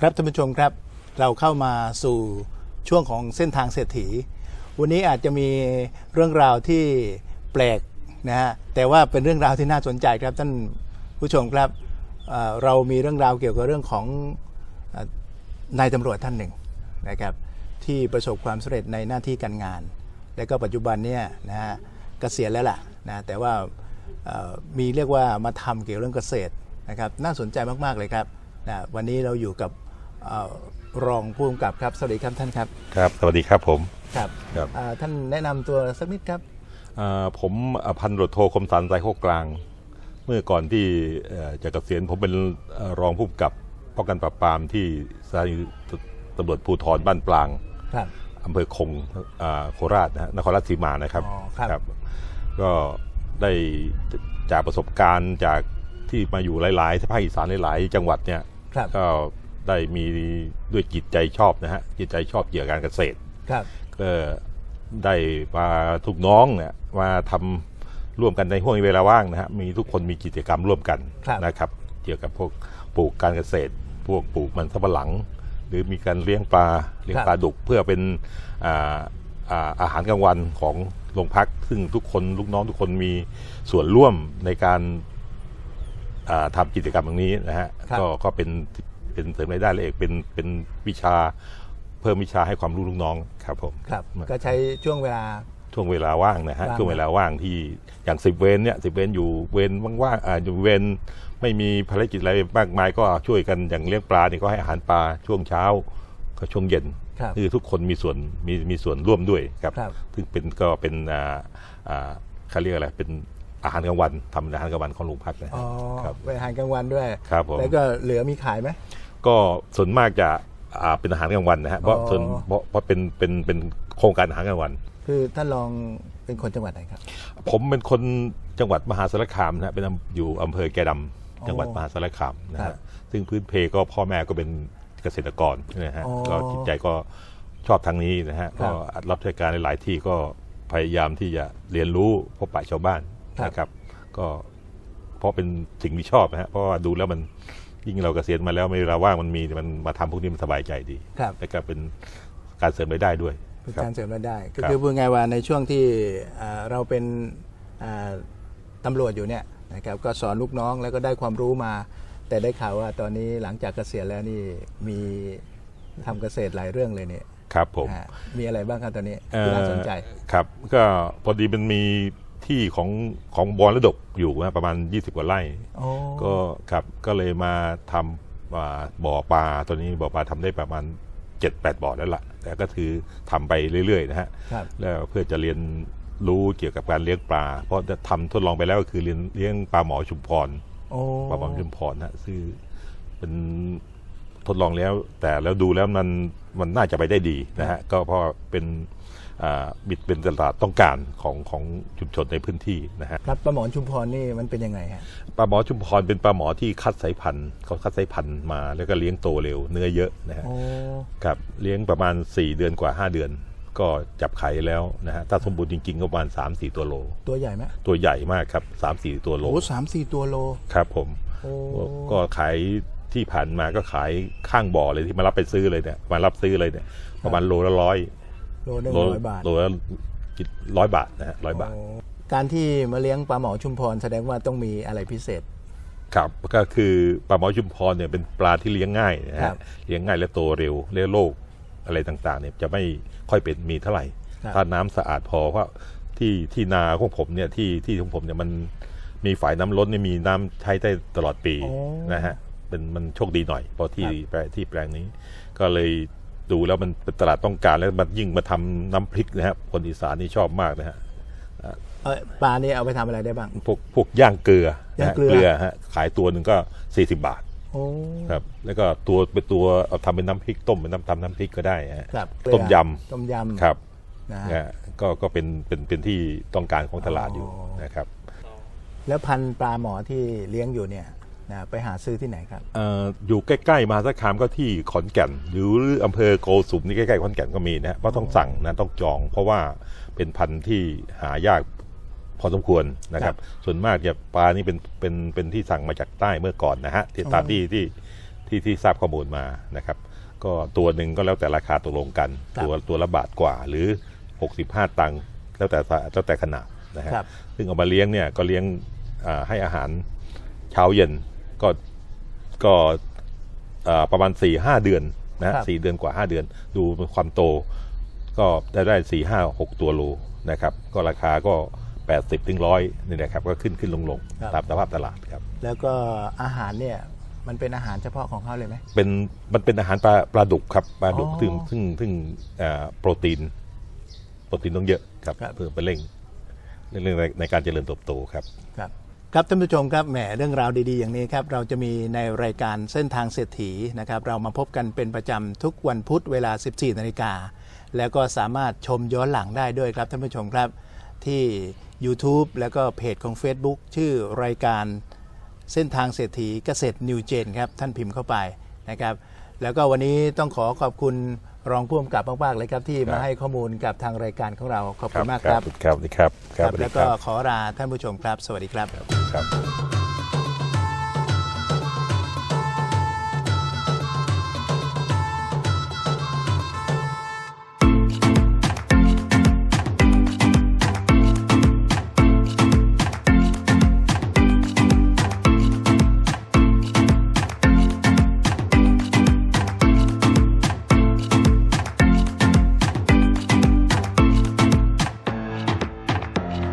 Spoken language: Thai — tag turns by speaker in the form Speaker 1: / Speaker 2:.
Speaker 1: ครับท่านผู้ชมครับเราเข้ามาสู่ช่วงของเส้นทางเศรษฐี วันนี้อาจจะมีเรื่องราวที่แปลกนะฮะแต่ว่าเป็นเรื่องราวที่น่าสนใจครับท่านผู้ชมครับเเรามีเรื่องราวเกี่ยวกับเรื่องของนายตำรวจท่านหนึ่งนะครับที่ประสบความสำเร็จในหน้าที่การงาน และก็ปัจจุบันเนี่ยนะฮะเกษียณแล้วล่ะนะแต่ว่ามีเรียกว่ามาทำเกี่ยวกับเรื่องเกษตรนะครับน่าสนใจมากๆเลยครับนะวันนี้เราอยู่กับ รองผู้กำกับครับ สวัสดีครับท่านครับ
Speaker 2: ครับ สวัสดีครับผม
Speaker 1: ครับ
Speaker 2: ครับ
Speaker 1: อ่าท่านแนะนำตัวสักนิดครับ
Speaker 2: อ่าผมอ่าพันตำรวจโทคมสันสายโคกกลาง เมื่อก่อนที่เอ่อจะเกษียณผมเป็นเอ่อรองผู้กำกับป้องกันปราบปรามที่สถานีตำรวจภูธรบ้านปลาง
Speaker 1: ครับ
Speaker 2: อำเภอคงอ่าโคราชนะฮะนครราชสีมานะครับ
Speaker 1: อ๋อครับ
Speaker 2: ก็ได้จากประสบการณ์จากที่มาอยู่หลาย ๆ ภาคอีสานหลาย ๆ จังหวัดเนี่ย
Speaker 1: ครับ
Speaker 2: ก็ ได้มีด้วยจิตใจชอบนะฮะจิตใจชอบเกี่ยวกับการเกษตร
Speaker 1: ครับ
Speaker 2: ก็ได้มาทุกน้องเนี่ยมาทำร่วมกันในห่วงเวลาว่างนะฮะมีทุกคนมีกิจกรรมร่วมกัน
Speaker 1: ครับ
Speaker 2: นะครับ เกี่ยวกับพวกปลูกการเกษตร พวกปลูกมันสำปะหลัง หรือมีการเลี้ยงปลาเลี้ยงปลาดุกเพื่อเป็นอ่าอ่าอาหารกลางวันของโรงพัก ซึ่งทุกคนลูกน้องทุกคนมีส่วนร่วมในการอ่าทำกิจกรรมตรงนี้นะฮะ
Speaker 1: ครับ
Speaker 2: ก็ก็เป็น เป็นเสริมรายได้และเอกเป็นเป็นวิชาเพิ่มวิชาให้ความรู้ลูกน้องครับผม
Speaker 1: ครับ ก็ใช้ช่วงเวลา
Speaker 2: ช่วงเวลาว่างนะฮะ
Speaker 1: ว่าง
Speaker 2: ช่วงเวลาว่างที่อย่างสิบเวนเนี่ยสิบเวนอยู่เวนว่างๆอ่าอยู่เวนไม่มีภารกิจอะไรมากมายก็ช่วยกันอย่างเลี้ยงปลาเนี่ยก็ให้อาหารปลาช่วงเช้าก็ช่วงเย็น
Speaker 1: ครับ
Speaker 2: คือทุกคนมีส่วนมีมีส่วนร่วมด้วยครับ
Speaker 1: ครับ
Speaker 2: ซึ่งเป็นก็เป็นอ่าอ่าเขาเรียกอะไรเป็นอาหารกลางวันทำอาหารกลางวันของโรงพักนะ
Speaker 1: อ๋
Speaker 2: ฮะ
Speaker 1: อ
Speaker 2: ครับ
Speaker 1: ไปอาหารกลางวันด้วย
Speaker 2: ครับผม
Speaker 1: แล้วก็เหลือมีขายไหม
Speaker 2: ก็ส่วนมากจะอ่าเป็นอาหารกลางวันนะฮะเพราะ
Speaker 1: อ๋อ
Speaker 2: ส่วนเพราะเพราะเป็นเป็นเป็นโครงการอาหารกลางวัน
Speaker 1: คือท่านรองเป็นคนจังหวัดไหนครับ
Speaker 2: ผมเป็นคนจังหวัดมหาสารคามนะฮะเป็นอำอยู่อำเภอแกดำจังหวัด
Speaker 1: อ๋อ
Speaker 2: มหาสารคามนะ
Speaker 1: ครั
Speaker 2: ฮะ
Speaker 1: บ
Speaker 2: ซึ่งพื้นเพก็พ่อแม่ก็เป็นเกษตรกรนะฮะ
Speaker 1: อ๋อ
Speaker 2: ก็จิตใจก็ชอบทางนี้นะฮะ
Speaker 1: ครั
Speaker 2: ก็
Speaker 1: บ
Speaker 2: รับราชการหลายๆที่ก็พยายามที่จะเรียนรู้พบปะชาวบ้าน
Speaker 1: ครับ
Speaker 2: นะครับ ก็เพราะเป็นสิ่งที่ชอบนะฮะเพราะว่าดูแล้วมัน ยิ่งเราเกษียณมาแล้วไม่เวลาว่างมันมีมันมาทำพวกนี้มันสบายใจดี
Speaker 1: ครับ
Speaker 2: แล้วก็เป็นการเสริมรายได้ด้วย
Speaker 1: เป็น
Speaker 2: ครับ
Speaker 1: การเสริมรายได้ ก็
Speaker 2: ครับ
Speaker 1: คือพูดง่ายว่าในช่วงที่อ่าเราเป็นอ่าตำรวจอยู่เนี่ยนะครับก็สอนลูกน้องแล้วก็ได้ความรู้มา แต่ได้ข่าวว่าตอนนี้หลังจากเกษียณแล้วนี่มีทำเกษตรหลายเรื่องเลยเนี่ย
Speaker 2: ครับผม
Speaker 1: อ่ามีอะไรบ้างครับตอนนี้ที่น่าสนใจ
Speaker 2: เอ่อครับ ก็พอดีมันมี ที่ของของบอลระดกอยู่นะประมาณ 20 กว่าไร่
Speaker 1: โอ้
Speaker 2: ก็ครับก็เลยมาทำอ่าบ่อปลาตัวนี้บ่อปลาทำได้ประมาณ 7-8 บ่อแล้วล่ะ แต่ก็คือทำไปเรื่อยๆนะฮะ
Speaker 1: ครับ
Speaker 2: แล้วเพื่อจะเรียนรู้เกี่ยวกับการเลี้ยงปลา เพราะจะทำทดลองไปแล้วก็คือเรียนเลี้ยงปลาหมอชุมพร
Speaker 1: โอ้
Speaker 2: ปลาหมอชุมพรนะซึ่งเป็นทดลองแล้ว แต่แล้วดูแล้วมันมันน่าจะไปได้ดีนะฮะก็เพราะเป็นอ่า บิดเป็นตลาดต้องการของของชุมชนในพื้นที่นะฮะ
Speaker 1: ครับปลาหมอนชุมพรนี่มันเป็นยังไงฮะ
Speaker 2: ปลาหมอชุมพรเป็นปลาหมอที่คัดสายพันธุ์เขาคัดสายพันธุ์มา แล้วก็เลี้ยงโตเร็วเนื้อเยอะนะฮะ
Speaker 1: โอ้
Speaker 2: ครับเลี้ยงประมาณ 4 เดือนกว่า 5 เดือนก็จับไข่แล้วนะฮะถ้าสมบูรณ์จริงๆก็ประมาณ 3-4 ตัวโล
Speaker 1: ตัวใหญ่ไหม
Speaker 2: ตัวใหญ่มากครับ 3-4 ตัวโล
Speaker 1: โอ้สามสี่ตัวโล
Speaker 2: ครับผม
Speaker 1: โอ้
Speaker 2: ก็ขายที่ผ่านมาก็ขายข้างบ่อเลยที่มารับไปซื้อเลยเนี่ยมารับซื้อเลยเนี่ยประมาณโลละร้อย
Speaker 1: โลหนึ่ง
Speaker 2: โล
Speaker 1: ร้อยบาท
Speaker 2: โลละร้อยบาทนะฮะร้อยบาท
Speaker 1: โอ้การที่มาเลี้ยงปลาหมอชุมพรแสดงว่าต้องมีอะไรพิเศษ
Speaker 2: ครับก็คือปลาหมอชุมพรเนี่ยเป็นปลาที่เลี้ยงง่ายนะ
Speaker 1: ครั
Speaker 2: ฮะ
Speaker 1: บ
Speaker 2: เลี้ยงง่ายและโตเร็วเลี้ยงโรคอะไรต่างๆเนี่ยจะไม่ค่อยเป็นมีเท่าไหร่
Speaker 1: ครับ
Speaker 2: ถ้าน้ำสะอาดพอเพราะที่ที่นาของผมเนี่ยที่ที่ของผมเนี่ยมันมีฝ่ายน้ำล้นเนี่ยมีน้ำใช้ได้ตลอดปี
Speaker 1: โอ้
Speaker 2: นะฮะเป็นมันโชคดีหน่อยเพราะที่
Speaker 1: ครับ
Speaker 2: แปลที่แปลงนี้ ก็เลย ดูแล้วมันเป็นตลาดต้องการแล้วมันยิ่งมาทำน้ำพริกนะฮะคนอีสานนี่ชอบมากนะฮะ
Speaker 1: เอ้ยปลานี่เอาไปทำอะไรได้บ้าง
Speaker 2: พวกพวกย่างเกลือนะ
Speaker 1: ย่าง
Speaker 2: ฮะ
Speaker 1: เกลือ
Speaker 2: เกลือฮะขายตัวหนึ่งก็40บาท
Speaker 1: โอ้
Speaker 2: ครับแล้วก็ตัวเป็นตัวเอาทำเป็นน้ำพริกต้มเป็นน้ำทำน้ำพริกก็ได้ฮะ
Speaker 1: ครับ
Speaker 2: ต้มย
Speaker 1: ต้มยำำ
Speaker 2: ครับ
Speaker 1: นะ
Speaker 2: นะฮะก็ก็เป็นเป็นเป็นที่ต้องการของตลาดอยู่
Speaker 1: อ๋อ
Speaker 2: นะครับ
Speaker 1: แล้วพันธุ์ปลาหมอที่เลี้ยงอยู่เนี่ย นะไปหาซื้อที่ไหนครับ
Speaker 2: เอ่ออยู่ใกล้ๆมหาสารคามก็ที่ขอนแก่น หรืออำเภอโกสุมนี่ใกล้ๆขอนแก่นก็มีนะฮะเพราะต้องสั่งนะต้องจอง เพราะว่าเป็นพันธุ์ที่หายากพอสมควรนะครับ ส่วนมากจะปลานี่เป็นเป็นเป็นที่สั่งมาจากใต้เมื่อก่อนนะฮะที่ตามที่ที่ที่ที่ทราบข้อมูลมานะครับ ก็ตัวหนึ่งก็แล้วแต่ราคาตกลงกัน
Speaker 1: ครับ
Speaker 2: ตัวตัวละบาทกว่าหรือ 65 ตังค์แล้วแต่แล้วแต่ขนาดนะฮะ
Speaker 1: ครับ
Speaker 2: ซึ่งเอามาเลี้ยงเนี่ยก็เลี้ยงอ่าให้อาหารเช้าเย็น ก็ก็อ่าประมาณ4ี่ห้าเดือนนะฮะ
Speaker 1: ครับ
Speaker 2: สี่เดือนกว่า 5 เดือน ดูความโต ก็ได้ได้สี่ห้าหกตัวโลนะครับ ก็ราคาก็ 80ถึงร้อยนี่นะครับ ก็ขึ้นขึ้นลงลง
Speaker 1: ครับ
Speaker 2: ตามสภาพตลาดครับ
Speaker 1: แล้วก็อาหารเนี่ยมันเป็นอาหารเฉพาะของเขาเลยไหม
Speaker 2: เป็นมันเป็นอาหารปลาปลาดุกครับปลาดุก
Speaker 1: อ๋อ
Speaker 2: ซึ่งซึ่งซึ่งอ่าโปรตีน โปรตีนต้องเยอะครับ
Speaker 1: ครับ
Speaker 2: เพื่อไปเร่งเร่งในในการเจริญเติบโตครับ
Speaker 1: ครับ ครับท่านผู้ชมครับแหมเรื่องราวดีๆ อย่างนี้ครับเราจะมีในรายการเส้นทางเศรษฐีนะครับเรามาพบกันเป็นประจำทุกวันพุธเวลา 14นาฬิกาแล้วก็สามารถชมย้อนหลังได้ด้วยครับท่านผู้ชมครับที่ YouTube แล้วก็เพจของ Facebook ชื่อรายการเส้นทางเศรษฐีเกษตรนิวเจนครับท่านพิมพ์เข้าไปนะครับแล้วก็วันนี้ต้องขอขอบคุณรองผู้กำกับมากๆเลยครับที่
Speaker 2: ครั
Speaker 1: มา
Speaker 2: บ
Speaker 1: ให้ข้อมูลกับทางรายการของเราขอบคุณมาก
Speaker 2: ค
Speaker 1: ค
Speaker 2: รั
Speaker 1: รั
Speaker 2: บบครับสวัสดีครับ
Speaker 1: ครับ
Speaker 2: สวัสดี
Speaker 1: แล้ว
Speaker 2: ค
Speaker 1: ก็
Speaker 2: รับ
Speaker 1: ขอลาท่านผู้ชมครับ สวัสดีครับ
Speaker 2: ครับ